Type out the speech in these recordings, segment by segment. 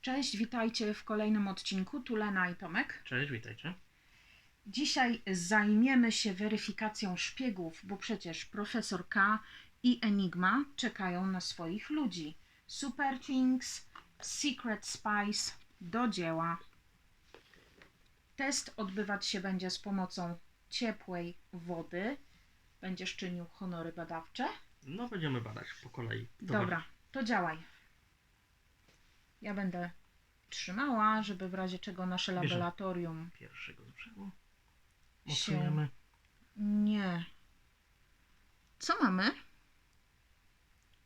Cześć, witajcie w kolejnym odcinku. Tu Lena i Tomek. Cześć, witajcie. Dzisiaj zajmiemy się weryfikacją szpiegów, bo przecież profesor K i Enigma czekają na swoich ludzi. Super Things, Secret Spies, do dzieła. Test odbywać się będzie z pomocą ciepłej wody. Będziesz czynił honory badawcze. No, będziemy badać po kolei. Dobra, to działaj. Ja będę trzymała, żeby w razie czego nasze Bierzemy. laboratorium Pierwszego z brzegu. Mocujemy. Nie. Co mamy?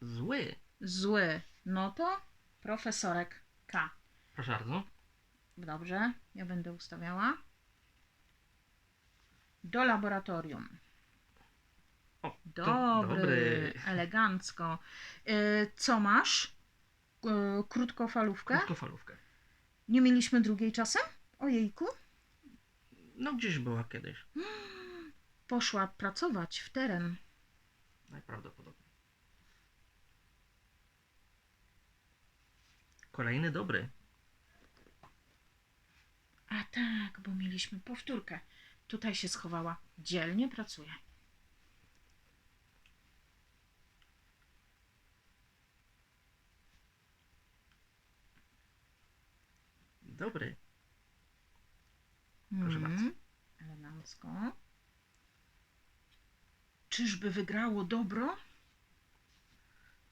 Zły. Zły. No to profesorek K. Proszę bardzo. Dobrze, ja będę ustawiała. Do laboratorium. O, to dobry. elegancko. Y, co masz? Y, krótkofalówkę? Krótkofalówkę. Nie mieliśmy drugiej czasem? Ojejku. No, gdzieś była kiedyś. Poszła pracować w teren. Najprawdopodobniej. Kolejny dobry. A tak, bo mieliśmy powtórkę. Tutaj się schowała. Dzielnie pracuje. Dobry. Proszę Mhm. bardzo. Elegancko. Czyżby wygrało dobro?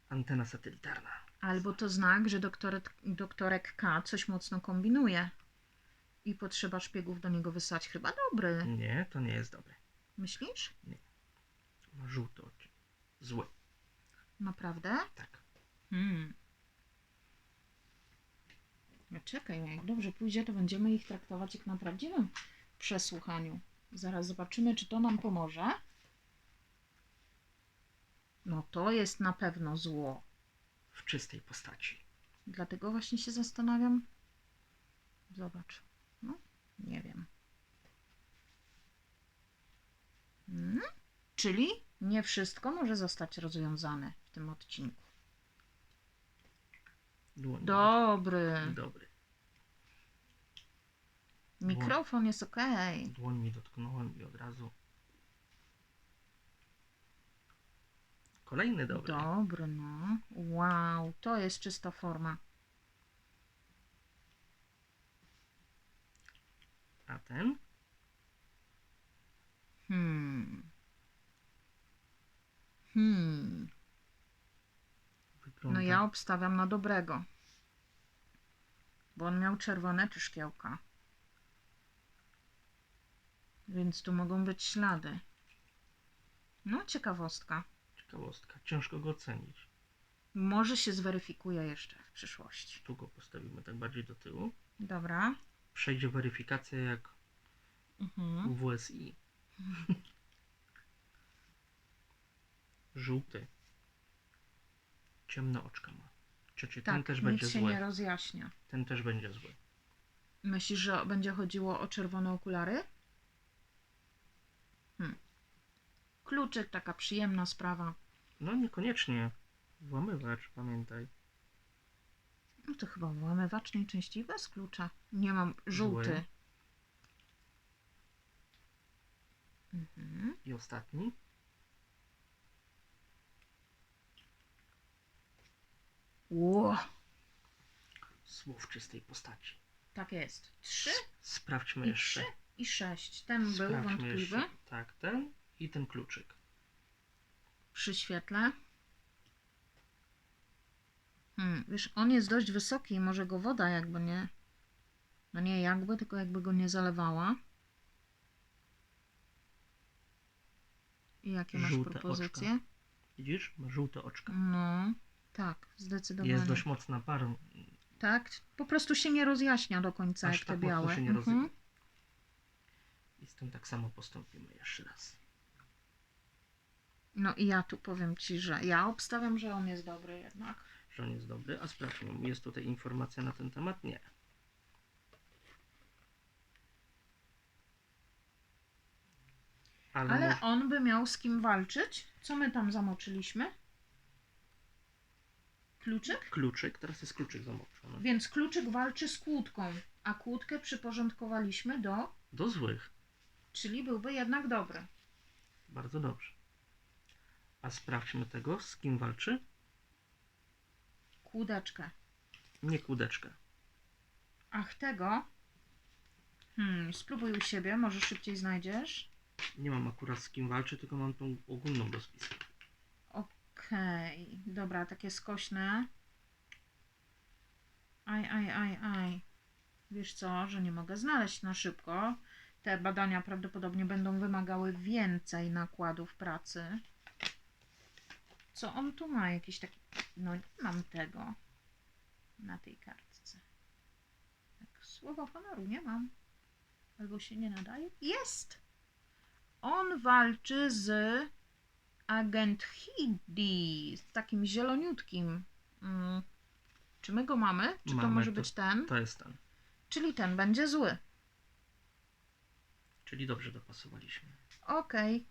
Antena satelitarna. Albo to znak, że doktorek, doktorek K coś mocno kombinuje. I potrzeba szpiegów do niego wysłać. Chyba dobry. Nie, to nie jest dobry. Myślisz? Ma żółte oczy. Zły. Naprawdę? Tak. Hmm. No czekaj, jak dobrze pójdzie, to będziemy ich traktować jak na prawdziwym przesłuchaniu. Zaraz zobaczymy, czy to nam pomoże. No to jest na pewno zło. W czystej postaci. Dlatego właśnie się zastanawiam. Zobacz. No, nie wiem. Hmm? Czyli nie wszystko może zostać rozwiązane w tym odcinku. Dobry. Dobry. Mikrofon jest ok. Dłoń mi dotknąłem i od razu. Kolejny dobry. Dobry, no. Wow, to jest czysta forma. A ten? Hmm. Hmm. Wygląda. No ja obstawiam na dobrego. Bo on miał czerwone czy szkiełka. Więc tu mogą być ślady. No, ciekawostka. Ciekawostka. Ciężko go ocenić. Może się zweryfikuje jeszcze w przyszłości. Tu go postawimy tak bardziej do tyłu. Dobra. Przejdzie weryfikację jak Mhm. WSI. Żółty. Ciemne oczka ma. Ciocie, ten Tak, też nic będzie się zły. nie rozjaśnia. Ten też będzie zły. Myślisz, że będzie chodziło o czerwone okulary? Hmm. Kluczyk, taka przyjemna sprawa. No niekoniecznie. Włamywacz, pamiętaj. No to chyba włamywacz najczęściej bez klucza. Nie mam żółty. Zły. Mhm. I ostatni. Ło, Słów czystej postaci. tak jest. Trzy Sprawdźmy i jeszcze. trzy i sześć. Ten był Sprawdźmy wątpliwy jeszcze. Tak, ten i ten kluczyk. przy świetle. Hmm, wiesz, on jest dość wysoki może go woda jakby nie... No nie jakby, tylko jakby go nie zalewała. I jakie masz Żółte propozycje? Widzisz? Ma żółte oczka. No, tak, zdecydowanie. Jest dość mocna par. Tak, po prostu się nie rozjaśnia do końca Aż jak tak te białe. się nie Mhm. I z tym tak samo postąpimy jeszcze raz. No i ja tu powiem Ci, że ja obstawiam, że on jest dobry jednak. Że on jest dobry. A sprawdźmy, jest tutaj informacja na ten temat? Nie. Ale, Ale może- on by miał z kim walczyć? Co my tam zamoczyliśmy? Kluczyk? Kluczyk, teraz jest kluczyk zamoczony. Więc kluczyk walczy z kłódką, a kłódkę przyporządkowaliśmy do, Do złych. czyli byłby jednak dobry. Bardzo dobrze. A sprawdźmy tego, z kim walczy. Kłódeczkę. Nie kłódeczkę. Ach, tego. Hmm, spróbuj u siebie, może szybciej znajdziesz. Nie mam akurat z kim walczy, tylko mam tą ogólną rozpiskę. Okej, dobra, takie skośne. Aj, aj, aj, aj. Wiesz co, że nie mogę znaleźć na szybko. Te badania prawdopodobnie będą wymagały więcej nakładów pracy. Co on tu ma? Jakiś taki. No, nie mam tego na tej kartce. Tak, słowa honoru nie mam. Albo się nie nadaje. Jest! On walczy z agent Hidi z takim zieloniutkim. Mm. Czy my go mamy? Czy to Mamy, może to- być ten? To jest ten. Czyli ten będzie zły. Czyli dobrze dopasowaliśmy. Okej.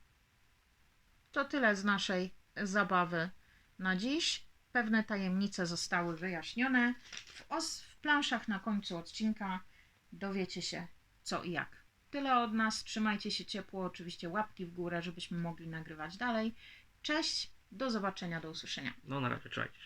To tyle z naszej zabawy na dziś. Pewne tajemnice zostały wyjaśnione. W, os- w planszach na końcu odcinka dowiecie się co i jak. Tyle od nas. Trzymajcie się ciepło. Oczywiście łapki w górę, żebyśmy mogli nagrywać dalej. Cześć. Do zobaczenia, do usłyszenia. No na razie, trzymajcie.